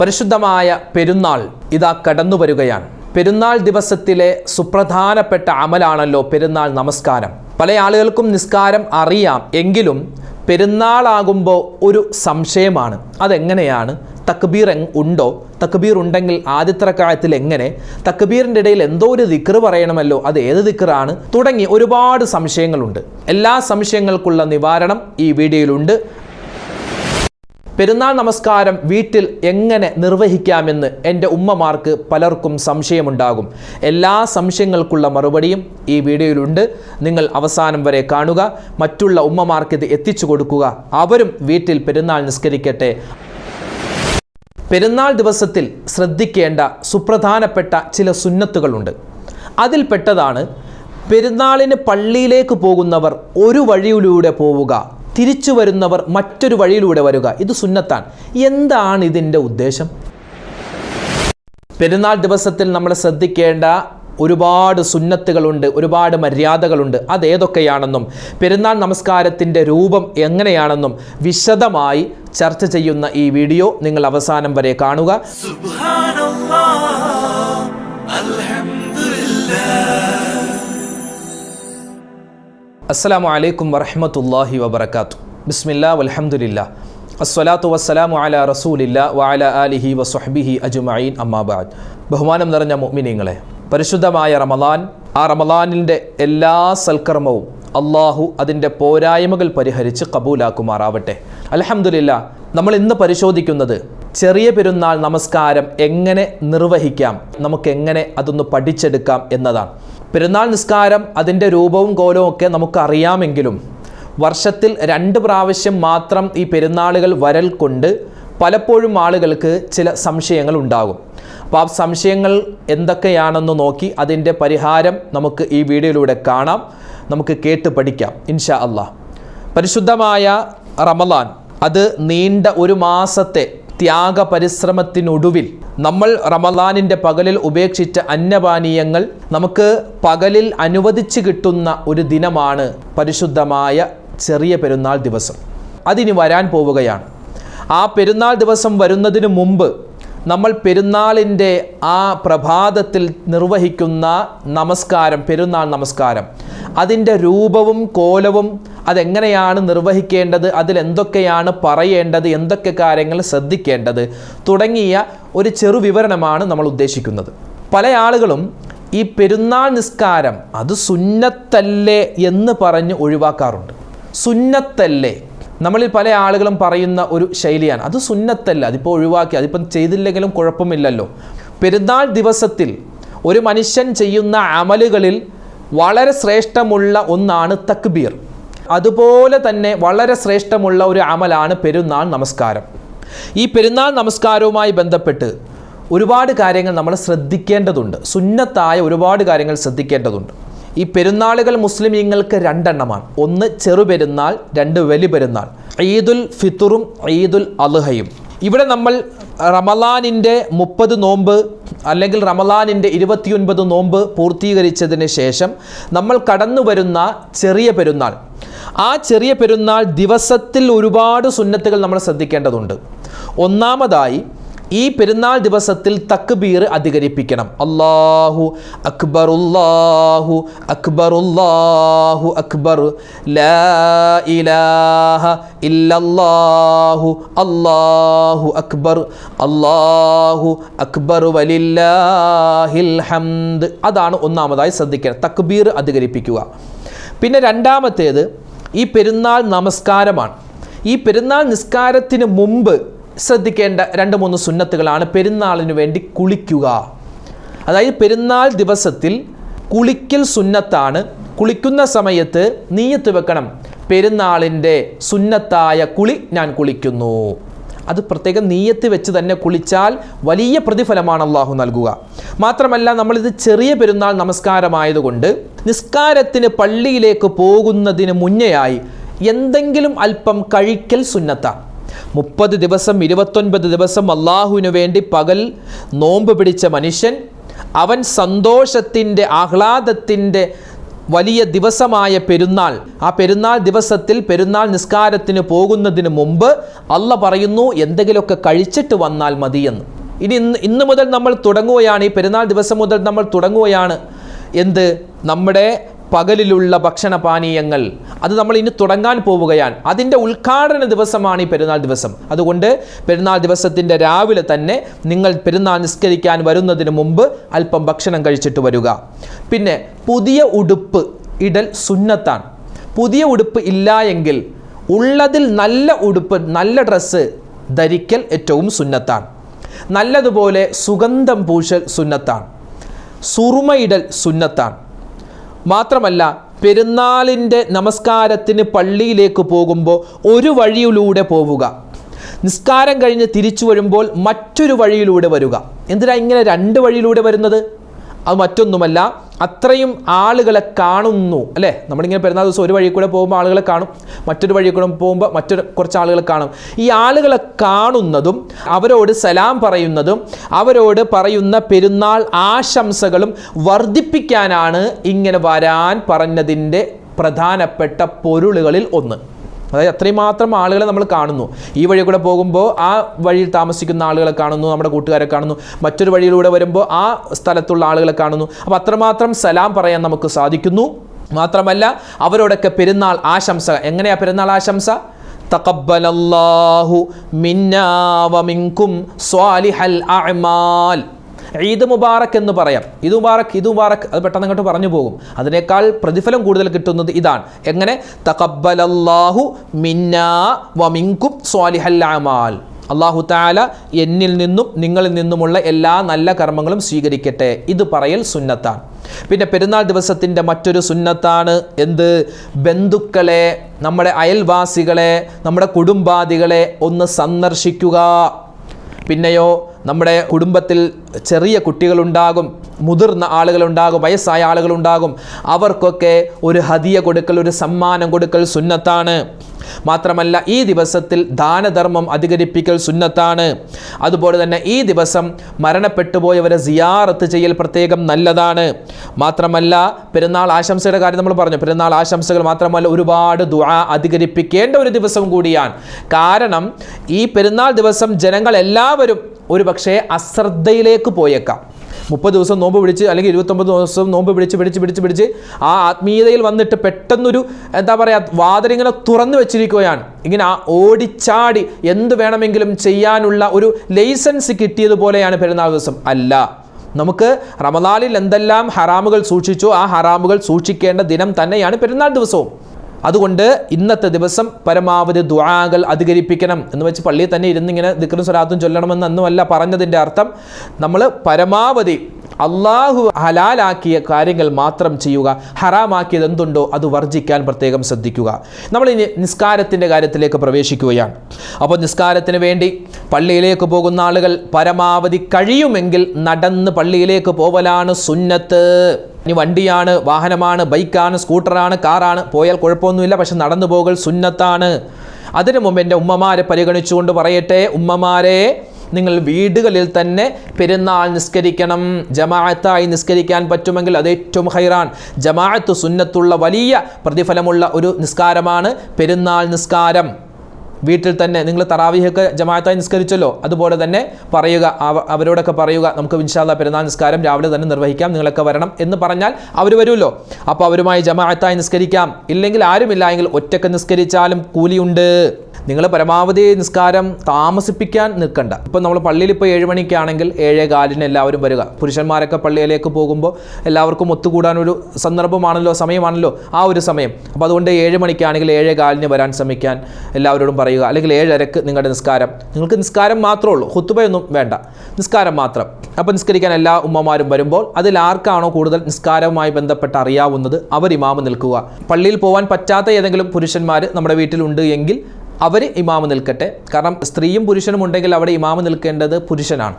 പരിശുദ്ധമായ പെരുന്നാൾ ഇതാ കടന്നു വരികയാണ്. പെരുന്നാൾ ദിവസത്തിലെ സുപ്രധാനപ്പെട്ട അമലാണല്ലോ പെരുന്നാൾ നമസ്കാരം. പല ആളുകൾക്കും നിസ്കാരം അറിയാം. എങ്കിലും പെരുന്നാളാകുമ്പോൾ ഒരു സംശയമാണ്. അതെങ്ങനെയാണ്? തക്ബീർ ഉണ്ടോ? തക്ബീർ ഉണ്ടെങ്കിൽ ആദ്യത്തെ കാലത്തിൽ എങ്ങനെ? തക്ബീറിന്റെ ഇടയിൽ എന്തോ ഒരു ദിക്ർ പറയണമല്ലോ. അത് ഏത് ദിക്റാണ്? തുടങ്ങി ഒരുപാട് സംശയങ്ങളുണ്ട്. എല്ലാ സംശയങ്ങൾക്കുള്ള നിവാരണം ഈ വീഡിയോയിലുണ്ട്. പെരുന്നാൾ നമസ്കാരം വീട്ടിൽ എങ്ങനെ നിർവഹിക്കാമെന്ന് എന്റെ ഉമ്മമാർക്ക് പലർക്കും സംശയമുണ്ടാകും. എല്ലാ സംശയങ്ങൾക്കുള്ള മറുപടിയും ഈ വീഡിയോയിലുണ്ട്. നിങ്ങൾ അവസാനം വരെ കാണുക. മറ്റുള്ള ഉമ്മമാർക്ക് ഇത് എത്തിച്ചു കൊടുക്കുക. അവരും വീട്ടിൽ പെരുന്നാൾ നിസ്കരിക്കട്ടെ. പെരുന്നാൾ ദിവസത്തിൽ ശ്രദ്ധിക്കേണ്ട സുപ്രധാനപ്പെട്ട ചില സുന്നത്തുകളുണ്ട്. അതിൽപ്പെട്ടതാണ് പെരുന്നാളിന് പള്ളിയിലേക്ക് പോകുന്നവർ ഒരു വഴിയിലൂടെ പോവുക. തിരിച്ചു വരുന്നവർ മറ്റൊരു വഴിയിലൂടെ വരിക. ഇത് സുന്നത്താണ്. എന്താണ് ഇതിന്റെ ഉദ്ദേശം? പെരുന്നാൾ ദിവസത്തിൽ നമ്മൾ ശ്രദ്ധിക്കേണ്ട ഒരുപാട് സുന്നത്തുകളുണ്ട് ഒരുപാട് മര്യാദകളുണ്ട്. അതേതൊക്കെയാണെന്നും പെരുന്നാൾ നമസ്കാരത്തിന്റെ രൂപം എങ്ങനെയാണെന്നും വിശദമായി ചർച്ച ചെയ്യുന്ന ഈ വീഡിയോ നിങ്ങൾ അവസാനം വരെ കാണുക. അസ്സലാമു അലൈക്കും വറഹ്മത്തുള്ളാഹി വബർക്കാത്തു ബിസ്മില്ലാ വലഹമുല്ല അസ്വലാത്തു വസ്സലാമു അല റസൂലില്ല വഅല ആലിഹി വസ്വഹ്ബിഹി അജ്മഈൻ അമ്മാബാദ് ബഹുമാനം നിറഞ്ഞ മുഅ്മിനീങ്ങളെ പരിശുദ്ധമായ റമദാൻ ആ റമദാനിന്റെ എല്ലാ സൽക്കർമ്മവും അള്ളാഹു അതിന്റെ പോരായ്മകൾ പരിഹരിച്ച് കബൂലാക്കുമാറാവട്ടെ. അൽഹംദുലില്ലാ നമ്മൾ ഇന്ന് പരിശോധിക്കുന്നത് ചെറിയ പെരുന്നാൾ നമസ്കാരം എങ്ങനെ നിർവഹിക്കാം? നമുക്ക് എങ്ങനെ അതൊന്ന് പഠിച്ചെടുക്കാം എന്നതാണ്. പെരുന്നാൾ നിസ്കാരം അതിന്റെ രൂപവും കോലവും ഒക്കെ നമുക്കറിയാമെങ്കിലും വർഷത്തിൽ രണ്ട് പ്രാവശ്യം മാത്രം ഈ പെരുന്നാളുകൾ വരൽ കൊണ്ട് പലപ്പോഴും ആളുകൾക്ക് ചില സംശയങ്ങൾ ഉണ്ടാകും. അപ്പോൾ ആ സംശയങ്ങൾ എന്തൊക്കെയാണെന്ന് നോക്കി അതിന്റെ പരിഹാരം നമുക്ക് ഈ വീഡിയോയിലൂടെ കാണാം. നമുക്ക് കേട്ട് പഠിക്കാം. ഇൻഷാ അള്ളാഹ് പരിശുദ്ധമായ റമലാൻ അത് നീണ്ട ഒരു മാസത്തെ ത്യാഗ പരിശ്രമത്തിനൊടുവിൽ നമ്മൾ റമദാനിന്റെ പകലിൽ ഉപേക്ഷിച്ച അന്നപാനീയങ്ങൾ നമുക്ക് പകലിൽ അനുവദിച്ച് കിട്ടുന്ന ഒരു ദിനമാണ് പരിശുദ്ധമായ ചെറിയ പെരുന്നാൾ ദിവസം. അതിനി വരാൻ പോവുകയാണ്. ആ പെരുന്നാൾ ദിവസം വരുന്നതിന് മുമ്പ് നമ്മൾ പെരുന്നാളിന്റെ ആ പ്രഭാതത്തിൽ നിർവഹിക്കുന്ന നമസ്കാരം പെരുന്നാൾ നമസ്കാരം. അതിന്റെ രൂപവും കോലവും അതെങ്ങനെയാണ് നിർവഹിക്കേണ്ടത് അതിലെന്തൊക്കെയാണ് പറയേണ്ടത് എന്തൊക്കെ കാര്യങ്ങൾ ശ്രദ്ധിക്കേണ്ടത് തുടങ്ങിയ ഒരു ചെറു വിവരണമാണ് നമ്മൾ ഉദ്ദേശിക്കുന്നത്. പല ആളുകളും ഈ പെരുന്നാൾ നിസ്കാരം അത് സുന്നത്തല്ലേ എന്ന് പറഞ്ഞ് ഒഴിവാക്കാറുണ്ട്. സുന്നത്തല്ലേ. നമ്മളിൽ പല ആളുകളും പറയുന്ന ഒരു ശൈലിയാണ്. അത് സുന്നത്തല്ല. അതിപ്പോൾ ഒഴിവാക്കി അതിപ്പം ചെയ്തില്ലെങ്കിലും കുഴപ്പമില്ലല്ലോ. പെരുന്നാൾ ദിവസത്തിൽ ഒരു മനുഷ്യൻ ചെയ്യുന്ന അമലുകളിൽ വളരെ ശ്രേഷ്ഠമുള്ള ഒന്നാണ് തക്ബീർ. അതുപോലെ തന്നെ വളരെ ശ്രേഷ്ഠമുള്ള ഒരു അമലാണ് പെരുന്നാൾ നമസ്കാരം. ഈ പെരുന്നാൾ നമസ്കാരവുമായി ബന്ധപ്പെട്ട് ഒരുപാട് കാര്യങ്ങൾ നമ്മൾ ശ്രദ്ധിക്കേണ്ടതുണ്ട്. സുന്നത്തായ ഒരുപാട് കാര്യങ്ങൾ ശ്രദ്ധിക്കേണ്ടതുണ്ട്. ഈ പെരുന്നാളുകൾ മുസ്ലിമീങ്ങൾക്ക് രണ്ടെണ്ണമാണ്. ഒന്ന് ചെറുപെരുന്നാൾ രണ്ട് വലിയ പെരുന്നാൾ ഈദുൽ ഫിത്തുറും ഈദുൽ അലുഹയും ഇവിടെ നമ്മൾ റമലാനിന്റെ മുപ്പത് നോമ്പ് അല്ലെങ്കിൽ റമലാനിന്റെ ഇരുപത്തിയൊൻപത് നോമ്പ് പൂർത്തീകരിച്ചതിന് ശേഷം നമ്മൾ കടന്നു വരുന്ന ചെറിയ പെരുന്നാൾ. ആ ചെറിയ പെരുന്നാൾ ദിവസത്തിൽ ഒരുപാട് സുന്നത്തുകൾ നമ്മൾ ശ്രദ്ധിക്കേണ്ടതുണ്ട്. ഒന്നാമതായി ഈ പെരുന്നാൾ ദിവസത്തിൽ തക്ബീർ അധികരിപ്പിക്കണം. അള്ളാഹു അക്ബറുല്ലാഹു ഉള്ളാഹു അക്ബർ ലാ ഇലാഹ ഇല്ലല്ലാഹു അല്ലാഹു അക്ബർ. അല്ലാഹു അക്ബർ വലില്ലാഹിൽ ഹംദ്. അതാണ് ഒന്നാമതായി ശ്രദ്ധിക്കണം തക്ബീർ അധികരിപ്പിക്കുക. പിന്നെ രണ്ടാമത്തേത് ഈ പെരുന്നാൾ നമസ്കാരമാണ്. ഈ പെരുന്നാൾ നിസ്കാരത്തിന് മുമ്പ് ശ്രദ്ധിക്കേണ്ട രണ്ട് മൂന്ന് സുന്നത്തുകളാണ് പെരുന്നാളിന് വേണ്ടി കുളിക്കുക. അതായത് പെരുന്നാൾ ദിവസത്തിൽ കുളിക്കൽ സുന്നത്താണ്. കുളിക്കുന്ന സമയത്ത് നീയത്ത് വെക്കണം. പെരുന്നാളിന്റെ സുന്നത്തായ കുളി ഞാൻ കുളിക്കുന്നു. അത് പ്രത്യേകം നീയത്ത് വെച്ച് തന്നെ കുളിച്ചാൽ വലിയ പ്രതിഫലമാണ് അള്ളാഹു നൽകുക. മാത്രമല്ല നമ്മളിത് ചെറിയ പെരുന്നാൾ നമസ്കാരമായതുകൊണ്ട് നിസ്കാരത്തിന് പള്ളിയിലേക്ക് പോകുന്നതിന് മുന്നെയായി എന്തെങ്കിലും അല്പം കഴിക്കൽ സുന്നത്താണ് മുപ്പത് ദിവസം ഇരുപത്തൊൻപത് ദിവസം അള്ളാഹുവിനു വേണ്ടി പകൽ നോമ്പ് പിടിച്ച മനുഷ്യൻ അവൻ സന്തോഷത്തിന്റെ ആഹ്ലാദത്തിന്റെ വലിയ ദിവസമായ പെരുന്നാൾ. ആ പെരുന്നാൾ ദിവസത്തിൽ പെരുന്നാൾ നിസ്കാരത്തിന് പോകുന്നതിന് മുമ്പ് അല്ല പറയുന്നു എന്തെങ്കിലുമൊക്കെ കഴിച്ചിട്ട് വന്നാൽ മതിയെന്ന്. ഇനി ഇന്ന് ഇന്ന് മുതൽ നമ്മൾ തുടങ്ങുകയാണ് ഈ പെരുന്നാൾ ദിവസം മുതൽ നമ്മൾ തുടങ്ങുകയാണ്. എന്ത്? നമ്മുടെ പകലിലുള്ള ഭക്ഷണപാനീയങ്ങൾ അത് നമ്മൾ ഇനി തുടങ്ങാൻ പോവുകയാണ്. അതിന്റെ ഉദ്ഘാടന ദിവസമാണ് ഈ പെരുന്നാൾ ദിവസം. അതുകൊണ്ട് പെരുന്നാൾ ദിവസത്തിന്റെ രാവിലെ തന്നെ നിങ്ങൾ പെരുന്നാൾ നിസ്കരിക്കാൻ വരുന്നതിന് മുമ്പ് അല്പം ഭക്ഷണം കഴിച്ചിട്ട് വരിക. പിന്നെ പുതിയ ഉടുപ്പ് ഇടൽ സുന്നത്താണ്. പുതിയ ഉടുപ്പ് ഇല്ല എങ്കിൽ ഉള്ളതിൽ നല്ല ഉടുപ്പ് നല്ല ഡ്രസ്സ് ധരിക്കൽ ഏറ്റവും സുന്നത്താണ്. നല്ലതുപോലെ സുഗന്ധം പൂശൽ സുന്നത്താണ്. സുറുമയിടൽ സുന്നത്താണ്. മാത്രമല്ല പെരുന്നാളിന്റെ നമസ്കാരത്തിന് പള്ളിയിലേക്ക് പോകുമ്പോൾ ഒരു വഴിയിലൂടെ പോവുക. നിസ്കാരം കഴിഞ്ഞ് തിരിച്ചു വരുമ്പോൾ മറ്റൊരു വഴിയിലൂടെ വരിക. എന്തിനാ ഇങ്ങനെ രണ്ട് വഴിയിലൂടെ വരുന്നത്? അത് മറ്റൊന്നുമല്ല അത്രയും ആളുകളെ കാണുന്നു അല്ലേ? നമ്മളിങ്ങനെ പെരുന്നാൾ ദിവസം ഒരു വഴി കൂടെ പോകുമ്പോൾ ആളുകളെ കാണും മറ്റൊരു വഴി കൂടെ പോകുമ്പോൾ മറ്റൊരു കുറച്ച് ആളുകളെ കാണും. ഈ ആളുകളെ കാണുന്നതും അവരോട് സലാം പറയുന്നതും അവരോട് പറയുന്ന പെരുന്നാൾ ആശംസകളും വർദ്ധിപ്പിക്കാനാണ് ഇങ്ങനെ വരാൻ പറഞ്ഞതിന്റെ പ്രധാനപ്പെട്ട പൊരുളുകളിൽ ഒന്ന്. അതായത് അത്രയും മാത്രം ആളുകളെ നമ്മൾ കാണുന്നു. ഈ വഴി കൂടെ പോകുമ്പോൾ ആ വഴിയിൽ താമസിക്കുന്ന ആളുകളെ കാണുന്നു നമ്മുടെ കൂട്ടുകാരെ കാണുന്നു. മറ്റൊരു വഴിയിലൂടെ വരുമ്പോൾ ആ സ്ഥലത്തുള്ള ആളുകളെ കാണുന്നു. അപ്പോൾ അത്രമാത്രം സലാം പറയാൻ നമുക്ക് സാധിക്കുന്നു. മാത്രമല്ല അവരോടൊക്കെ പെരുന്നാൾ ആശംസ. എങ്ങനെയാ പെരുന്നാൾ ആശംസ? തഖബ്ബലല്ലാഹു മിന്നാ വമിൻകും സ്വാലിഹൽ അഅ്മാൽ. ഈദ് മുബാറക് എന്ന് പറയാം. ഇത് മുബാറക് ഇത് മുബാറക് അത് പെട്ടെന്ന് അങ്ങോട്ട് പറഞ്ഞു പോകും. അതിനേക്കാൾ പ്രതിഫലം കൂടുതൽ കിട്ടുന്നത് ഇതാണ്. എങ്ങനെ? തഖബ്ബലല്ലാഹു മിന്നാ വമിങ്കും സ്വാലിഹല്ലാമാൽ അള്ളാഹു താല എന്നിൽ നിന്നും നിങ്ങളിൽ നിന്നുമുള്ള എല്ലാ നല്ല കർമ്മങ്ങളും സ്വീകരിക്കട്ടെ. ഇത് പറയൽ സുന്നത്താണ്. പിന്നെ പെരുന്നാൾ ദിവസത്തിന്റെ മറ്റൊരു സുന്നത്താണ് എന്ത്? ബന്ധുക്കളെ നമ്മുടെ അയൽവാസികളെ നമ്മുടെ കുടുംബാദികളെ ഒന്ന് സന്ദർശിക്കുക. പിന്നെയോ നമ്മുടെ കുടുംബത്തിൽ ചെറിയ കുട്ടികളുണ്ടാകും മുതിർന്ന ആളുകളുണ്ടാകും വയസ്സായ ആളുകളുണ്ടാകും. അവർക്കൊക്കെ ഒരു ഹതിയ കൊടുക്കൽ ഒരു സമ്മാനം കൊടുക്കൽ സുന്നത്താണ്. മാത്രമല്ല ഈ ദിവസത്തിൽ ദാനധർമ്മം അധികരിപ്പിക്കൽ സുന്നത്താണ്. അതുപോലെ തന്നെ ഈ ദിവസം മരണപ്പെട്ടുപോയവരെ സിയാറത്ത് ചെയ്യൽ പ്രത്യേകം നല്ലതാണ്. മാത്രമല്ല പെരുന്നാൾ ആശംസയുടെ കാര്യം നമ്മൾ പറഞ്ഞു. പെരുന്നാൾ ആശംസകൾ മാത്രമല്ല ഒരുപാട് ദുആ അധികരിപ്പിക്കേണ്ട ഒരു ദിവസം കൂടിയാണ്. കാരണം ഈ പെരുന്നാൾ ദിവസം ജനങ്ങൾ എല്ലാവരും ഒരു പക്ഷേ അശ്രദ്ധയിലേക്ക് പോയേക്കാം. മുപ്പത് ദിവസം നോമ്പ് പിടിച്ച് അല്ലെങ്കിൽ ഇരുപത്തൊമ്പത് ദിവസം നോമ്പ് പിടിച്ച് പിടിച്ച് പിടിച്ച് പിടിച്ച് ആ ആത്മീയതയിൽ വന്നിട്ട് പെട്ടെന്നൊരു എന്താ പറയുക വാതിലിങ്ങനെ തുറന്നു വെച്ചിരിക്കുകയാണ്. ഇങ്ങനെ ആ ഓടിച്ചാടി എന്ത് വേണമെങ്കിലും ചെയ്യാനുള്ള ഒരു ലൈസൻസ് കിട്ടിയതുപോലെയാണ് പെരുന്നാൾ ദിവസം. അല്ല നമുക്ക് റമദാലിൽ എന്തെല്ലാം ഹറാമുകൾ സൂക്ഷിച്ചോ ആ ഹറാമുകൾ സൂക്ഷിക്കേണ്ട ദിനം തന്നെയാണ് പെരുന്നാൾ ദിവസവും. അതുകൊണ്ട് ഇന്നത്തെ ദിവസം പരമാവധി ദുആകൾ അധികരിപ്പിക്കണം എന്ന് വെച്ച് പള്ളിയിൽ തന്നെ ഇരുന്നിങ്ങനെ ദിക്കറും സ്വലാത്തും ചൊല്ലണമെന്ന് അന്നുമല്ല പറഞ്ഞതിന്റെ അർത്ഥം. നമ്മൾ പരമാവധി അള്ളാഹു ഹലാലാക്കിയ കാര്യങ്ങൾ മാത്രം ചെയ്യുക ഹറാമാക്കിയത് എന്തുണ്ടോ അത് വർജിക്കാൻ പ്രത്യേകം ശ്രദ്ധിക്കുക. നമ്മൾ ഇനി നിസ്കാരത്തിന്റെ കാര്യത്തിലേക്ക് പ്രവേശിക്കുകയാണ്. അപ്പോൾ നിസ്കാരത്തിന് വേണ്ടി പള്ളിയിലേക്ക് പോകുന്ന ആളുകൾ പരമാവധി കഴിയുമെങ്കിൽ നടന്ന് പള്ളിയിലേക്ക് പോവലാണ് സുന്നത്ത്. ഇനി വണ്ടിയാണ് വാഹനമാണ് ബൈക്കാണ് സ്കൂട്ടറാണ് കാറാണ് പോയാൽ കുഴപ്പമൊന്നുമില്ല പക്ഷെ നടന്നു പോകൽ സുന്നത്താണ്. അതിനു മുമ്പ് എന്റെ ഉമ്മമാരെ പരിഗണിച്ചുകൊണ്ട് പറയട്ടെ ഉമ്മമാരെ നിങ്ങൾ വീടുകളിൽ തന്നെ പെരുന്നാൾ നിസ്കരിക്കണം. ജമാഅത്തായി നിസ്കരിക്കാൻ പറ്റുമെങ്കിൽ അത് ഏറ്റവും ഹൈറാൻ. ജമാഅത്ത് സുന്നത്തുള്ള വലിയ പ്രതിഫലമുള്ള ഒരു നിസ്കാരമാണ് പെരുന്നാൾ നിസ്കാരം. വീട്ടിൽ തന്നെ നിങ്ങൾ തറാവിഹൊക്കെ ജമാഅത്തായി നിസ്കരിച്ചല്ലോ? അതുപോലെ തന്നെ പറയുക അവരോടൊക്കെ പറയുക നമുക്ക് ഇൻഷാല്ല പെരുന്നാൾ നിസ്കാരം രാവിലെ തന്നെ നിർവഹിക്കാം നിങ്ങളൊക്കെ വരണം എന്ന് പറഞ്ഞാൽ അവർ വരുമല്ലോ. അപ്പോൾ അവരുമായി ജമാഅത്തായി നിസ്കരിക്കാം. ഇല്ലെങ്കിൽ ആരുമില്ല എങ്കിൽ ഒറ്റയ്ക്ക് നിസ്കരിച്ചാലും കൂലിയുണ്ട്. നിങ്ങൾ പരമാവധി നിസ്കാരം താമസിപ്പിക്കാൻ നിൽക്കണ്ട. ഇപ്പം നമ്മൾ പള്ളിയിൽ ഇപ്പോൾ ഏഴ് മണിക്കാണെങ്കിൽ ഏഴേ കാലിന് എല്ലാവരും വരിക. പുരുഷന്മാരൊക്കെ പള്ളിയിലേക്ക് പോകുമ്പോൾ എല്ലാവർക്കും ഒത്തുകൂടാനൊരു സന്ദർഭമാണല്ലോ സമയമാണല്ലോ ആ ഒരു സമയം. അപ്പോൾ അതുകൊണ്ട് ഏഴ് മണിക്കാണെങ്കിൽ ഏഴേ കാലിന് വരാൻ ശ്രമിക്കാൻ എല്ലാവരോടും പറയുക. അല്ലെങ്കിൽ ഏഴരക്ക് നിങ്ങളുടെ നിസ്കാരം. നിങ്ങൾക്ക് നിസ്കാരം മാത്രമേ ഉള്ളൂ ഹുത്തുബയൊന്നും വേണ്ട. നിസ്കാരം മാത്രം. അപ്പോൾ നിസ്കരിക്കാൻ എല്ലാ ഉമ്മമാരും വരുമ്പോൾ അതിൽ ആർക്കാണോ കൂടുതൽ നിസ്കാരവുമായി ബന്ധപ്പെട്ട് അറിയാവുന്നത്? അവർ ഇമാമ് നിൽക്കുക. പള്ളിയിൽ പോകാൻ പറ്റാത്ത ഏതെങ്കിലും പുരുഷന്മാർ നമ്മുടെ വീട്ടിലുണ്ട് എങ്കിൽ അവർ ഇമാമ് നിൽക്കട്ടെ. കാരണം സ്ത്രീയും പുരുഷനും ഉണ്ടെങ്കിൽ അവിടെ ഇമാമ് നിൽക്കേണ്ടത് പുരുഷനാണ്.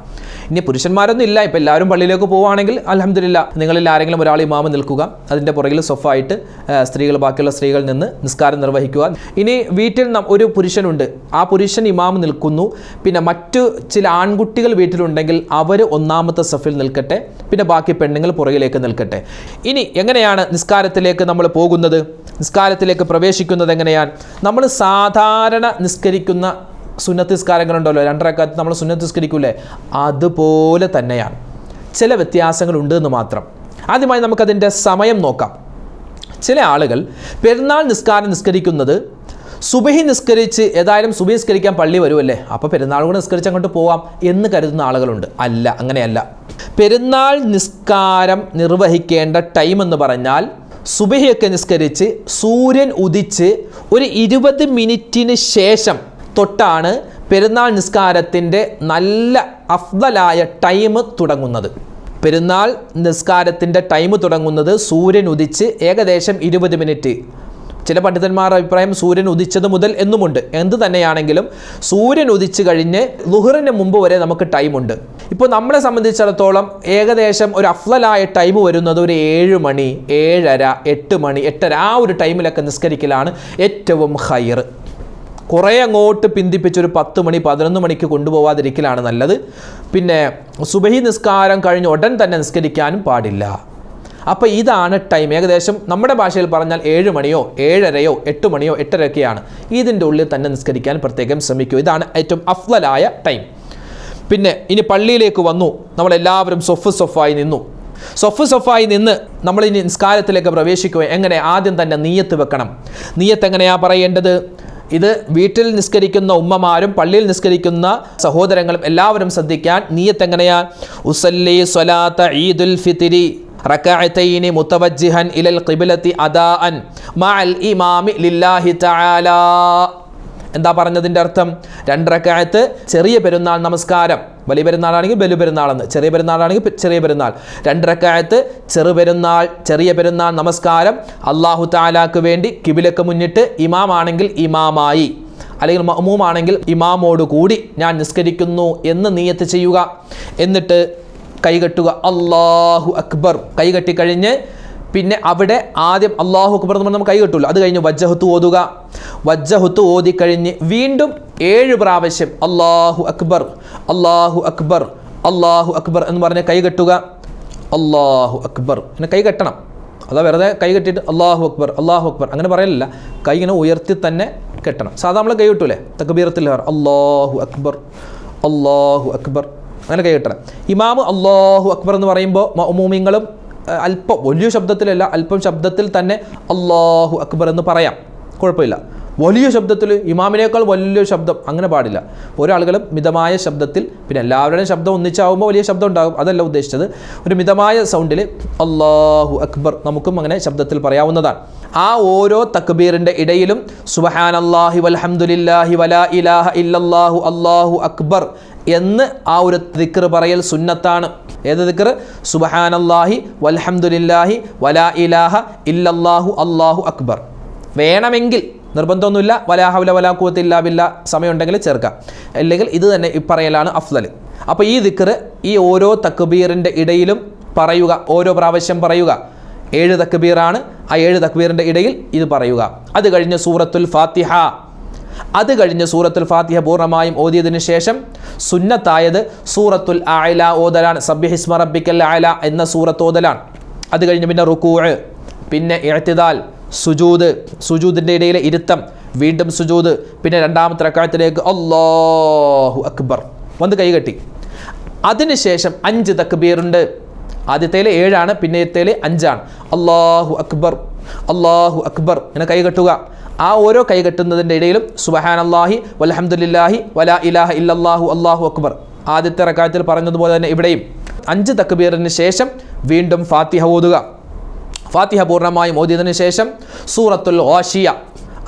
ഇനി പുരുഷന്മാരൊന്നും ഇല്ല. ഇപ്പം എല്ലാവരും പള്ളിയിലേക്ക് പോവുകയാണെങ്കിൽ അലഹമില്ല നിങ്ങളിൽ ആരെങ്കിലും ഒരാൾ ഇമാമ് നിൽക്കുക. അതിന്റെ പുറകിൽ സൊഫായിട്ട് സ്ത്രീകൾ ബാക്കിയുള്ള സ്ത്രീകളിൽ നിന്ന് നിസ്കാരം നിർവഹിക്കുക. ഇനി വീട്ടിൽ ഒരു പുരുഷനുണ്ട്. ആ പുരുഷൻ ഇമാമ് നിൽക്കുന്നു. പിന്നെ മറ്റു ചില ആൺകുട്ടികൾ വീട്ടിലുണ്ടെങ്കിൽ അവർ ഒന്നാമത്തെ സഫിൽ നിൽക്കട്ടെ. പിന്നെ ബാക്കി പെണ്ണുങ്ങൾ പുറകിലേക്ക് നിൽക്കട്ടെ. ഇനി എങ്ങനെയാണ് നിസ്കാരത്തിലേക്ക് നമ്മൾ പോകുന്നത്? നിസ്കാരത്തിലേക്ക് പ്രവേശിക്കുന്നത് എങ്ങനെയാണ്? നമ്മൾ സാധാരണ നിസ്കരിക്കുന്ന സുന്നത്തിസ്കാരങ്ങളുണ്ടല്ലോ രണ്ടരക്കാലത്ത് നമ്മൾ സുന്നത്ത് നിസ്കരിക്കൂലേ? അതുപോലെ തന്നെയാണ്. ചില വ്യത്യാസങ്ങളുണ്ട് എന്ന് മാത്രം. ആദ്യമായി നമുക്കതിന്റെ സമയം നോക്കാം. ചില ആളുകൾ പെരുന്നാൾ നിസ്കാരം നിസ്കരിക്കുന്നത് സുബഹി നിസ്കരിച്ച് ഏതായാലും സുബഹി നിസ്കരിക്കാൻ പള്ളി വരുമല്ലേ അപ്പോൾ പെരുന്നാൾ കൂടെ നിസ്കരിച്ച് അങ്ങോട്ട് പോവാം എന്ന് കരുതുന്ന ആളുകളുണ്ട്. അല്ല അങ്ങനെയല്ല. പെരുന്നാൾ നിസ്കാരം നിർവഹിക്കേണ്ട ടൈം എന്ന് പറഞ്ഞാൽ സുബഹിയൊക്കെ നിസ്കരിച്ച് സൂര്യൻ ഉദിച്ച് ഒരു ഇരുപത് മിനിറ്റിന് ശേഷം തൊട്ടാണ് പെരുന്നാൾ നിസ്കാരത്തിന്റെ നല്ല അഫ്ദലായ ടൈം തുടങ്ങുന്നത്. പെരുന്നാൾ നിസ്കാരത്തിന്റെ ടൈം തുടങ്ങുന്നത് സൂര്യൻ ഉദിച്ച് ഏകദേശം ഇരുപത് മിനിറ്റ്. ചില പണ്ഡിതന്മാർ അഭിപ്രായം സൂര്യൻ ഉദിച്ചത് മുതൽ എന്നുമുണ്ട്. എന്ത് തന്നെയാണെങ്കിലും സൂര്യൻ ഉദിച്ചു കഴിഞ്ഞ് ലുഹറിന് മുമ്പ് വരെ നമുക്ക് ടൈമുണ്ട് ഇപ്പോൾ നമ്മളെ സംബന്ധിച്ചിടത്തോളം ഏകദേശം ഒരു അഫ്ലലായ ടൈം വരുന്നത് ഒരു ഏഴ് മണി ഏഴര എട്ട് മണി എട്ടര ആ ഒരു ടൈമിലൊക്കെ നിസ്കരിക്കലാണ് ഏറ്റവും ഹയർ കുറേ അങ്ങോട്ട് പിന്തിപ്പിച്ചൊരു പത്ത് മണി പതിനൊന്ന് മണിക്ക് കൊണ്ടുപോവാതിരിക്കലാണ് നല്ലത്. പിന്നെ സുബഹി നിസ്കാരം കഴിഞ്ഞ് ഉടൻ തന്നെ നിസ്കരിക്കാനും പാടില്ല. അപ്പോൾ ഇതാണ് ടൈം ഏകദേശം നമ്മുടെ ഭാഷയിൽ പറഞ്ഞാൽ ഏഴ് മണിയോ ഏഴരയോ എട്ട് മണിയോ എട്ടരയൊക്കെയാണ്. ഇതിന്റെ ഉള്ളിൽ തന്നെ നിസ്കരിക്കാൻ പ്രത്യേകം ശ്രമിക്കൂ. ഇതാണ് ഏറ്റവും അഫ്ലലായ ടൈം പിന്നെ ഇനി പള്ളിയിലേക്ക് വന്നു. നമ്മളെല്ലാവരും സൊഫ് സൊഫായി നിന്നു. സൊഫ് സൊഫായി നിന്ന് നമ്മൾ ഇനി നിസ്കാരത്തിലേക്ക് പ്രവേശിക്കുക എങ്ങനെ ആദ്യം തന്നെ നീയത്ത് വെക്കണം? നീയത്ത് എങ്ങനെയാ പറയേണ്ടത്? ഇത് വീട്ടിൽ നിസ്കരിക്കുന്ന ഉമ്മമാരും പള്ളിയിൽ നിസ്കരിക്കുന്ന സഹോദരങ്ങളും എല്ലാവരും ശ്രദ്ധിക്കാൻ നീയത്ത് എങ്ങനെയാ? ഉസല്ലി സ്വലാത്ത ഈദുൽ ഫിത്തിരി റക്കഅത്തൈനി മുത്തവജ്ജിഹൻ ഇലൽ ഖിബ്ലത്തി അദാഅൻ മഅൽ ഇമാമി ലില്ലാഹി തആല. എന്താ പറഞ്ഞതിന്റെ അർത്ഥം? രണ്ടരക്കാലത്ത് ചെറിയ പെരുന്നാൾ നമസ്കാരം. വലിയ പെരുന്നാളാണെങ്കിൽ വലിയ പെരുന്നാളെന്ന് ചെറിയ പെരുന്നാളാണെങ്കിൽ ചെറിയ പെരുന്നാൾ. രണ്ടരക്കാലത്ത് ചെറു പെരുന്നാൾ ചെറിയ പെരുന്നാൾ നമസ്കാരം അള്ളാഹു താലാക്ക് വേണ്ടി കിബിലക്ക് മുന്നിട്ട് ഇമാമാണെങ്കിൽ ഇമാമായി. അല്ലെങ്കിൽ മഹമൂമാണെങ്കിൽ ഇമാമോട് കൂടി ഞാൻ നിസ്കരിക്കുന്നു എന്ന് നീയത്ത് ചെയ്യുക. എന്നിട്ട് കൈകെട്ടുക. അള്ളാഹു അക്ബർ. കൈകെട്ടിക്കഴിഞ്ഞ് പിന്നെ അവിടെ ആദ്യം അള്ളാഹു അക്ബർ എന്ന് പറഞ്ഞാൽ നമ്മൾ കൈകെട്ടുള്ളൂ അത് കഴിഞ്ഞ് വജ്ജഹത്ത് ഓതുക. വജ്ജഹത്ത് ഓതിക്കഴിഞ്ഞ് വീണ്ടും ഏഴ് പ്രാവശ്യം അള്ളാഹു അക്ബർ അള്ളാഹു അക്ബർ അള്ളാഹു അക്ബർ എന്ന് പറഞ്ഞ് കൈകെട്ടുക അള്ളാഹു അക്ബർ. പിന്നെ കൈ കെട്ടണം. അതാ വെറുതെ കൈ കെട്ടിയിട്ട് അള്ളാഹു അക്ബർ അള്ളാഹു അക്ബർ. അങ്ങനെ പറയലില്ല. കൈ ഇങ്ങനെ ഉയർത്തി തന്നെ കെട്ടണം. സാധാരണ നമ്മൾ കൈ കിട്ടൂലേ? തക്ബീറത്തിൽ അള്ളാഹു അക്ബർ അള്ളാഹു അക്ബർ. അങ്ങനെ കൈ കെട്ടണം ഇമാമ് അള്ളാഹു അക്ബർ എന്ന് പറയുമ്പോൾ മൗമൂമിങ്ങളും അല്പം വലിയ ശബ്ദത്തിലല്ല അല്പം ശബ്ദത്തിൽ തന്നെ അള്ളാഹു അക്ബർ എന്ന് പറയാം. കുഴപ്പമില്ല. വലിയ ശബ്ദത്തിൽ ഇമാമിനേക്കാൾ വലിയ ശബ്ദം അങ്ങനെ പാടില്ല. ഓരോ ആളുകളും മിതമായ ശബ്ദത്തിൽ പിന്നെ എല്ലാവരുടെയും ശബ്ദം ഒന്നിച്ചാവുമ്പോൾ വലിയ ശബ്ദം ഉണ്ടാകും. അതല്ല ഉദ്ദേശിച്ചത്. ഒരു മിതമായ സൗണ്ടിൽ അള്ളാഹു അക്ബർ നമുക്കും അങ്ങനെ ശബ്ദത്തിൽ പറയാവുന്നതാണ്. ആ ഓരോ തക്ബീറിന്റെ ഇടയിലും സുബഹാൻ അള്ളാഹി വലഹമുല്ലാഹി വലാ ഇലാഹ ഇല്ലാഹു അള്ളാഹു അക്ബർ എന്ന് ആ ഒരു ദിക്ർ പറയൽ സുന്നത്താണ്. ഏത് ദിക്ർ സുബഹാനല്ലാഹി വൽഹംദുലില്ലാഹി വലാ ഇലാഹ ഇല്ലല്ലാഹു അല്ലാഹു അക്ബർ. വേണമെങ്കിൽ നിർബന്ധമൊന്നുമില്ല വലാഹുല വലാക്കൂത്തില്ല ബില്ല സമയമുണ്ടെങ്കിൽ ചേർക്കാം. അല്ലെങ്കിൽ ഇത് തന്നെ പറയലാണ് അഫ്ലൽ അപ്പോൾ ഈ ദിക്ർ ഈ ഓരോ തക്ബീറിന്റെ ഇടയിലും പറയുക ഓരോ പ്രാവശ്യം പറയുക. ഏഴ് തക്ബീറാണ് ആ ഏഴ് തക്ബീറിന്റെ ഇടയിൽ ഇത് പറയുക. അത് കഴിഞ്ഞ് സൂറത്തുൽ ഫാത്തിഹ. അത് കഴിഞ്ഞ് സൂറത്തുൽ ഫാത്തിഹ പൂർണമായും ഓതിയതിനു ശേഷം സുന്നത്തായത് സൂറത്തുൽ ആയില ഓതലാണ്. സബ്യഹിസ്മ റബ്ബിക്കൽ ആയില എന്ന സൂറത്ത് ഓതലാണ്. അത് കഴിഞ്ഞ് പിന്നെ റുക്കൂ പിന്നെ എഴുത്തിദാൽ സുജൂദ് സുജൂദിന്റെ ഇടയിലെ ഇരുത്തം വീണ്ടും സുജൂദ് പിന്നെ രണ്ടാമത്തെ റക്കായത്തിലേക്ക് അല്ലാഹു അക്ബർ. വന്ന് കൈകെട്ടി അതിനുശേഷം അഞ്ച് തക്ബീറുണ്ട്. ആദ്യത്തേലെ ഏഴാണ് പിന്നത്തേലെ അഞ്ചാണ്. അള്ളാഹു അക്ബർ അള്ളാഹു അക്ബർ. ഇങ്ങനെ കൈകെട്ടുക ആ ഓരോ കൈകെട്ടുന്നതിന്റെ ഇടയിലും സുബഹാൻ അള്ളാഹി വലഹമുല്ലാഹി വലാ ഇലാഹ ഇല്ലല്ലാഹു അള്ളാഹു അക്ബർ. ആദ്യത്തെ റക്കാത്തിൽ പറഞ്ഞതുപോലെ തന്നെ ഇവിടെയും അഞ്ച് തക്ബീറിന് ശേഷം വീണ്ടും ഫാത്തിഹ ഓതുക. ഫാത്തിഹ പൂർണമായും ഓതിയതിനു ശേഷം സൂറത്തുൽ ഓഷിയ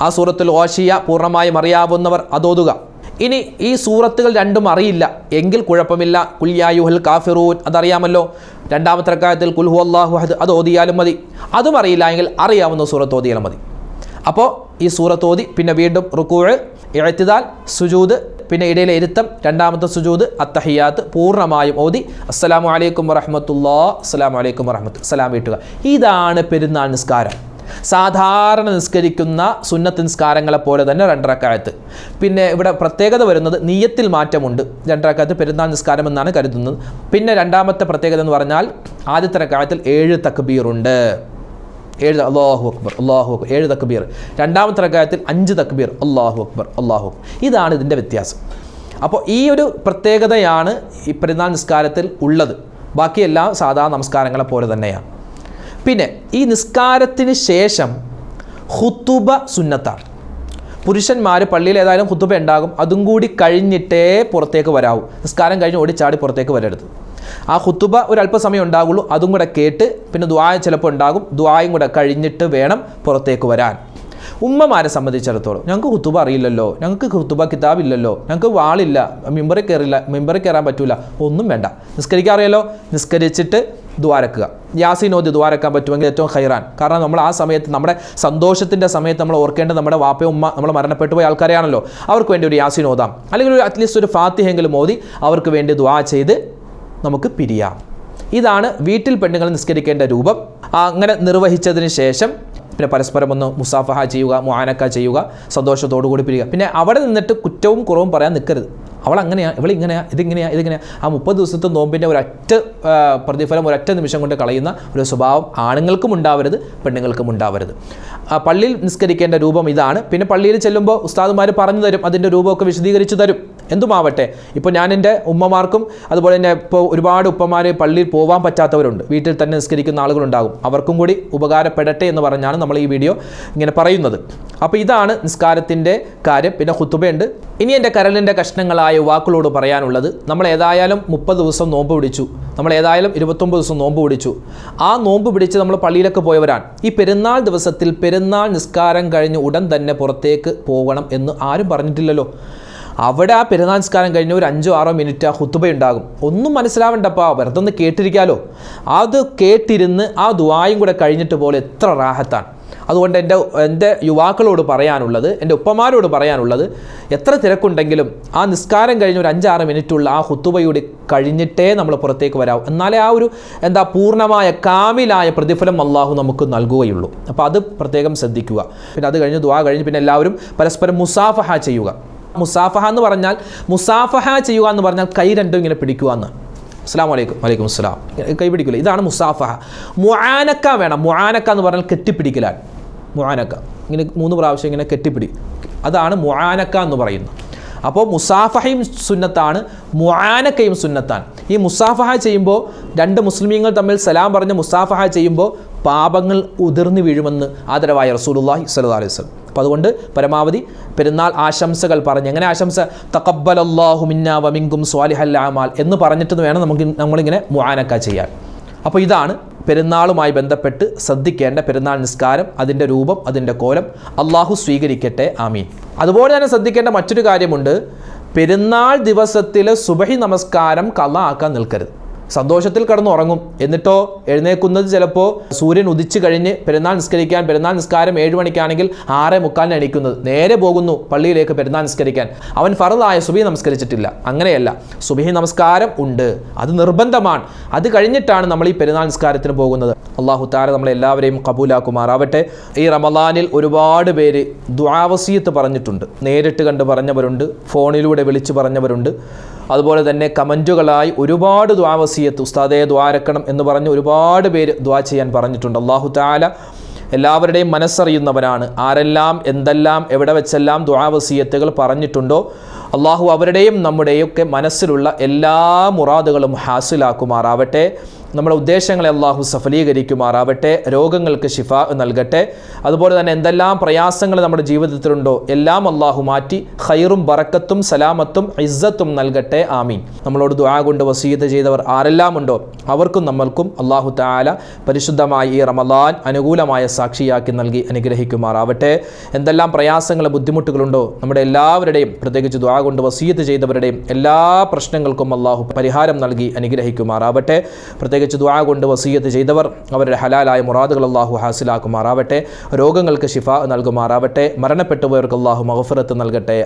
ആ സൂറത്തുൽ ഓഷിയ പൂർണമായും അറിയാവുന്നവർ അതോതുക ഇനി ഈ സൂറത്തുകൾ രണ്ടും അറിയില്ല. എങ്കിൽ കുഴപ്പമില്ല. കുല്യായുഹൽ കാഫിറൂൻ അതറിയാമല്ലോ. രണ്ടാമത്തെ റക്കായത്തിൽ കുൽഹു അള്ളാഹു അത് ഓതിയാലും മതി. അതും അറിയില്ല എങ്കിൽ അറിയാവുന്ന സൂറത്ത് ഓതിയാലും മതി. അപ്പോൾ ഈ സൂറത്ത് ഓതി പിന്നെ വീണ്ടും റുക്കൂഴ് ഇഴത്തിദാൽ സുജൂദ് പിന്നെ ഇടയിലെ ഇരുത്തം രണ്ടാമത്തെ സുജൂദ് അത്തഹിയാത്ത് പൂർണമായും ഓതി. അസ്സലാമു അലൈക്കും വറഹമത്തുല്ലാ അസ്സലാമു അലൈക്കും വറഹമത്ത് സലാം വീട്ടുക. ഇതാണ് പെരുന്നാൾ നിസ്കാരം. സാധാരണ നിസ്കരിക്കുന്ന സുന്നത്ത് നിസ്കാരങ്ങളെ പോലെ തന്നെ രണ്ടരക്കാലത്ത് പിന്നെ ഇവിടെ പ്രത്യേകത വരുന്നത് നീയത്തിൽ മാറ്റമുണ്ട്. രണ്ടരക്കാലത്ത് പെരുന്നാൾ നിസ്കാരം എന്നാണ് കരുതുന്നത്. പിന്നെ രണ്ടാമത്തെ പ്രത്യേകത എന്ന് പറഞ്ഞാൽ ആദ്യത്തെ കാലത്തിൽ ഏഴ് തക്ബീറുണ്ട്. ഏഴ് അള്ളാഹു അക്ബർ അള്ളാഹു അക്ബർ. ഏഴ് തക്ബീർ. രണ്ടാമത്തെ റക്കായത്തിൽ അഞ്ച് തക്ബീർ. അള്ളാഹു അക്ബർ അള്ളാഹു അക്ബർ. ഇതാണ് ഇതിന്റെ വ്യത്യാസം. അപ്പോൾ ഈ ഒരു പ്രത്യേകതയാണ് ഈ പെരുന്നാൾ നിസ്കാരത്തിൽ ഉള്ളത്. ബാക്കിയെല്ലാം സാധാരണ നമസ്കാരങ്ങളെ പോലെ തന്നെയാണ്. പിന്നെ ഈ നിസ്കാരത്തിന് ശേഷം ഹുത്തുബ സുന്നത്താണ്. പുരുഷന്മാർ പള്ളിയിൽ ഏതായാലും ഹുത്തുബ ഉണ്ടാകും. അതും കൂടി കഴിഞ്ഞിട്ടേ പുറത്തേക്ക് വരാവൂ. നിസ്കാരം കഴിഞ്ഞ് ഓടിച്ചാടി പുറത്തേക്ക് വരരുത്. ആ ഹുത്തുബ ഒരു അല്പസമയം ഉണ്ടാകുള്ളൂ അതും കൂടെ കേട്ട് പിന്നെ ദ്വായ ചിലപ്പോൾ ഉണ്ടാകും. ദ്വായും കൂടെ കഴിഞ്ഞിട്ട് വേണം പുറത്തേക്ക് വരാൻ. ഉമ്മമാരെ സംബന്ധിച്ചിടത്തോളം ഞങ്ങൾക്ക് ഹുത്തുബ അറിയില്ലല്ലോ. ഞങ്ങൾക്ക് ഹുത്തുബ കിതാബില്ലല്ലോ ഞങ്ങൾക്ക് വാളില്ല. മെമ്പറിൽ കയറില്ല മെമ്പറിൽ കയറാൻ പറ്റില്ല ഒന്നും വേണ്ട. നിസ്കരിക്കാറിയല്ലോ? നിസ്കരിച്ചിട്ട് ദ്വാരക്കുക യാസീനോദി ദ്വാരക്കാൻ പറ്റുമെങ്കിൽ ഏറ്റവും ഹൈറാൻ. കാരണം നമ്മൾ ആ സമയത്ത് നമ്മുടെ സന്തോഷത്തിന്റെ സമയത്ത് നമ്മൾ ഓർക്കേണ്ടത് നമ്മുടെ വാപ്പയും ഉമ്മ നമ്മൾ മരണപ്പെട്ടു പോയ ആൾക്കാരെയാണല്ലോ. അവർക്ക് വേണ്ടി ഒരു യാസീനോദാം അല്ലെങ്കിൽ ഒരു അറ്റ്ലീസ്റ്റ് ഒരു ഫാത്തിഹെങ്കിലും ഓതി അവർക്ക് വേണ്ടി ദ്വാ ചെയ്ത് നമുക്ക് പിരിയാം. ഇതാണ് വീട്ടിൽ പെണ്ണുങ്ങൾ നിസ്കരിക്കേണ്ട രൂപം. അങ്ങനെ നിർവഹിച്ചതിന് ശേഷം പിന്നെ പരസ്പരം ഒന്ന് മുസാഫഹ ചെയ്യുക മുആനക്ക ചെയ്യുക സന്തോഷത്തോടു കൂടി പിരിയുക. പിന്നെ അവിടെ നിന്നിട്ട് കുറ്റവും കുറവും പറയാൻ നിൽക്കരുത്. അവൾ അങ്ങനെയാണ് ഇവൾ ഇങ്ങനെയാണ് ഇതിങ്ങനെയാണ് ഇതിങ്ങനെയാണ് ആ മുപ്പത് ദിവസത്തെ നോമ്പിന്റെ ഒരൊറ്റ പ്രതിഫലം ഒരൊറ്റ നിമിഷം കൊണ്ട് കളയുന്ന ഒരു സ്വഭാവം ആണുങ്ങൾക്കും ഉണ്ടാവരുത് പെണ്ണുങ്ങൾക്കും ഉണ്ടാവരുത്. പള്ളിയിൽ നിസ്കരിക്കേണ്ട രൂപം ഇതാണ്. പിന്നെ പള്ളിയിൽ ചെല്ലുമ്പോൾ ഉസ്താദുമാർ പറഞ്ഞു തരും അതിന്റെ രൂപമൊക്കെ വിശദീകരിച്ച് തരും. എന്തുമാവട്ടെ ഇപ്പോൾ ഞാൻ എന്റെ ഉമ്മമാർക്കും അതുപോലെ തന്നെ ഇപ്പോൾ ഒരുപാട് ഉപ്പമാർ പള്ളിയിൽ പോകാൻ പറ്റാത്തവരുണ്ട്. വീട്ടിൽ തന്നെ നിസ്കരിക്കുന്ന ആളുകളുണ്ടാകും. അവർക്കും കൂടി ഉപകാരപ്പെടട്ടെ എന്ന് പറഞ്ഞാണ് നമ്മൾ ഈ വീഡിയോ ഇങ്ങനെ പറയുന്നത്. അപ്പോൾ ഇതാണ് നിസ്കാരത്തിന്റെ കാര്യം. പിന്നെ കുത്തുബയുണ്ട് ഇനി എന്റെ കരലിന്റെ കഷ്ണങ്ങളായ യുവാക്കളോട് പറയാനുള്ളത് നമ്മൾ ഏതായാലും മുപ്പത് ദിവസം നോമ്പ് പിടിച്ചു. നമ്മൾ ഏതായാലും ഇരുപത്തൊമ്പത് ദിവസം നോമ്പ് പിടിച്ചു. ആ നോമ്പ് പിടിച്ച് നമ്മൾ പള്ളിയിലൊക്കെ പോയവരാണ്. ഈ പെരുന്നാൾ ദിവസത്തിൽ പെരുന്നാൾ നിസ്കാരം കഴിഞ്ഞ് ഉടൻ തന്നെ പുറത്തേക്ക് പോകണം എന്ന് ആരും പറഞ്ഞിട്ടില്ലല്ലോ. അവിടെ ആ പെരുന്നാൾ നിസ്കാരം കഴിഞ്ഞ് ഒരു അഞ്ചോ ആറോ മിനിറ്റ് ആ ഹുത്തുബ ഉണ്ടാകും ഒന്നും മനസ്സിലാവണ്ടപ്പാ വെറുതെ ഒന്ന് കേട്ടിരിക്കാലോ. അത് കേട്ടിരുന്ന് ആ ദുവായും കൂടെ കഴിഞ്ഞിട്ട് പോലെ എത്ര റാഹത്താണ്. അതുകൊണ്ട് എന്റെ എന്റെ യുവാക്കളോട് പറയാനുള്ളത് എന്റെ ഉപ്പമാരോട് പറയാനുള്ളത് എത്ര തിരക്കുണ്ടെങ്കിലും ആ നിസ്കാരം കഴിഞ്ഞ് ഒരു അഞ്ചാറ് മിനിറ്റുള്ള ആ ഹുത്തുബയൂടി കഴിഞ്ഞിട്ടേ നമ്മൾ പുറത്തേക്ക് വരാവൂ. എന്നാലേ ആ ഒരു എന്താ പൂർണമായ കാമിലായ പ്രതിഫലം അള്ളാഹു നമുക്ക് നൽകുകയുള്ളൂ. അപ്പോൾ അത് പ്രത്യേകം ശ്രദ്ധിക്കുക. പിന്നെ അത് കഴിഞ്ഞ് ദുവാ കഴിഞ്ഞ് പിന്നെ എല്ലാവരും പരസ്പരം മുസാഫഹ ചെയ്യുക. മുസാഫഹ എന്ന് പറഞ്ഞാൽ മുസാഫഹ ചെയ്യുക എന്ന് പറഞ്ഞാൽ കൈ രണ്ടും ഇങ്ങനെ പിടിക്കുക എന്ന്. അസ്സാം വലൈക്കും വലൈക്കും അസ്സലാം. കൈ പിടിക്കില്ല? ഇതാണ് മുസാഫഹ. മുആനക്ക വേണം. മുആനക്ക എന്ന് പറഞ്ഞാൽ കെട്ടിപ്പിടിക്കലാണ്. മുആനക്ക. ഇങ്ങനെ മൂന്ന് പ്രാവശ്യം ഇങ്ങനെ കെട്ടിപ്പിടി. അതാണ് മുആനക്ക എന്ന് പറയുന്നത്. അപ്പോൾ മുസാഫഹയും സുന്നത്താണ് മുആനക്കയും സുന്നത്താണ്. ഈ മുസാഫഹ ചെയ്യുമ്പോൾ രണ്ട് മുസ്ലിമീങ്ങൾ തമ്മിൽ സലാം പറഞ്ഞ് മുസാഫഹ ചെയ്യുമ്പോൾ പാപങ്ങൾ ഉതിർന്നു വീഴുമെന്ന് ആദരവായ റസൂലുള്ളാഹി സ്വല്ലല്ലാഹു അലൈഹി വസല്ലം അപ്പോൾ അതുകൊണ്ട് പരമാവധി പെരുന്നാൾ ആശംസകൾ പറഞ്ഞ്. എങ്ങനെ ആശംസ? തക്കബൽ അള്ളാഹു മിന്ന വമിങ്കും സ്വാലിഹൽ അമാൽ എന്ന് പറഞ്ഞിട്ട് വേണം നമുക്ക് നമ്മളിങ്ങനെ മുഹാനക്ക ചെയ്യാൻ. അപ്പോൾ ഇതാണ് പെരുന്നാളുമായി ബന്ധപ്പെട്ട് ശ്രദ്ധിക്കേണ്ട പെരുന്നാൾ നിസ്കാരം അതിന്റെ രൂപം അതിന്റെ കോലം. അള്ളാഹു സ്വീകരിക്കട്ടെ. ആമീൻ. അതുപോലെ തന്നെ ശ്രദ്ധിക്കേണ്ട മറ്റൊരു കാര്യമുണ്ട്. പെരുന്നാൾ ദിവസത്തിലെ സുബഹി നമസ്കാരം കള്ള ആക്കാൻ നിൽക്കരുത്. സന്തോഷത്തിൽ കടന്നുറങ്ങും. എന്നിട്ടോ എഴുന്നേക്കുന്നത് ചിലപ്പോൾ സൂര്യൻ ഉദിച്ചു കഴിഞ്ഞ് പെരുന്നാൾ നിസ്കരിക്കാൻ പെരുന്നാൾ നിസ്കാരം ഏഴ് മണിക്കാണെങ്കിൽ ആറേ മുക്കാലിന് എണീക്കുന്നത് നേരെ പോകുന്നു പള്ളിയിലേക്ക് പെരുന്നാൾ നിസ്കരിക്കാൻ. അവൻ ഫറദായ സുബഹി നമസ്കരിച്ചിട്ടില്ല. അങ്ങനെയല്ല. സുബഹി നമസ്കാരം ഉണ്ട്. അത് നിർബന്ധമാണ്. അത് കഴിഞ്ഞിട്ടാണ് നമ്മൾ ഈ പെരുന്നാൾ നിസ്കാരത്തിന് പോകുന്നത്. അള്ളാഹു താര നമ്മളെല്ലാവരെയും കബൂലാക്കുമാറാവട്ടെ. ഈ റമദാനിൽ ഒരുപാട് പേര് ദ്വാവസീയത്ത് പറഞ്ഞിട്ടുണ്ട്. നേരിട്ട് കണ്ട് പറഞ്ഞവരുണ്ട്. ഫോണിലൂടെ വിളിച്ചു പറഞ്ഞവരുണ്ട്. അതുപോലെ തന്നെ കമന്റുകളായി ഒരുപാട് ദ്വാവസീയത്ത് ഉസ്താദെ ദ്വാരക്കണം എന്ന് പറഞ്ഞ് ഒരുപാട് പേര് ദ്വാ ചെയ്യാൻ പറഞ്ഞിട്ടുണ്ട്. അള്ളാഹു താല എല്ലാവരുടെയും മനസ്സറിയുന്നവനാണ്. ആരെല്ലാം എന്തെല്ലാം എവിടെ വെച്ചെല്ലാം ദ്വാവസീയത്തുകൾ പറഞ്ഞിട്ടുണ്ടോ അള്ളാഹു അവരുടെയും നമ്മുടെയൊക്കെ മനസ്സിലുള്ള എല്ലാ മുറാദുകളും ഹാസിലാക്കുമാറാവട്ടെ. നമ്മുടെ ഉദ്ദേശങ്ങളെ അള്ളാഹു സഫലീകരിക്കുമാറാവട്ടെ രോഗങ്ങൾക്ക് ശിഫ നൽകട്ടെ. അതുപോലെ തന്നെ എന്തെല്ലാം പ്രയാസങ്ങൾ നമ്മുടെ ജീവിതത്തിലുണ്ടോ എല്ലാം അള്ളാഹു മാറ്റി ഖൈറും ബറക്കത്തും സലാമത്തും ഇസ്സത്തും നൽകട്ടെ ആമീൻ. നമ്മളോട് ദുആ കൊണ്ട് വസീയത്ത് ചെയ്തവർ ആരെല്ലാം ഉണ്ടോ അവർക്കും നമ്മൾക്കും അള്ളാഹു താല പരിശുദ്ധമായി ഈ റമലാൻ അനുകൂലമായ സാക്ഷിയാക്കി നൽകി അനുഗ്രഹിക്കുമാറാവട്ടെ. എന്തെല്ലാം പ്രയാസങ്ങൾ ബുദ്ധിമുട്ടുകളുണ്ടോ നമ്മുടെ എല്ലാവരുടെയും പ്രത്യേകിച്ച് ദുആ കൊണ്ട് വസീയത്ത് ചെയ്തവരുടെയും എല്ലാ പ്രശ്നങ്ങൾക്കും അള്ളാഹു പരിഹാരം നൽകി അനുഗ്രഹിക്കുമാറാവട്ടെ. പ്രത്യേകിച്ച് പ്രത്യേകിച്ച് ദുആ കൊണ്ട് വസീയത്ത് ചെയ്തവർ അവരുടെ ഹലാലായ മുറാദുകൾ അള്ളാഹു ഹാസിലാക്കുമാറാവട്ടെ രോഗങ്ങൾക്ക് ഷിഫ നൽകുമാറാവട്ടെ മരണപ്പെട്ടുപോയവർക്ക് അള്ളാഹു മഹഫറത്ത് നൽകട്ടെ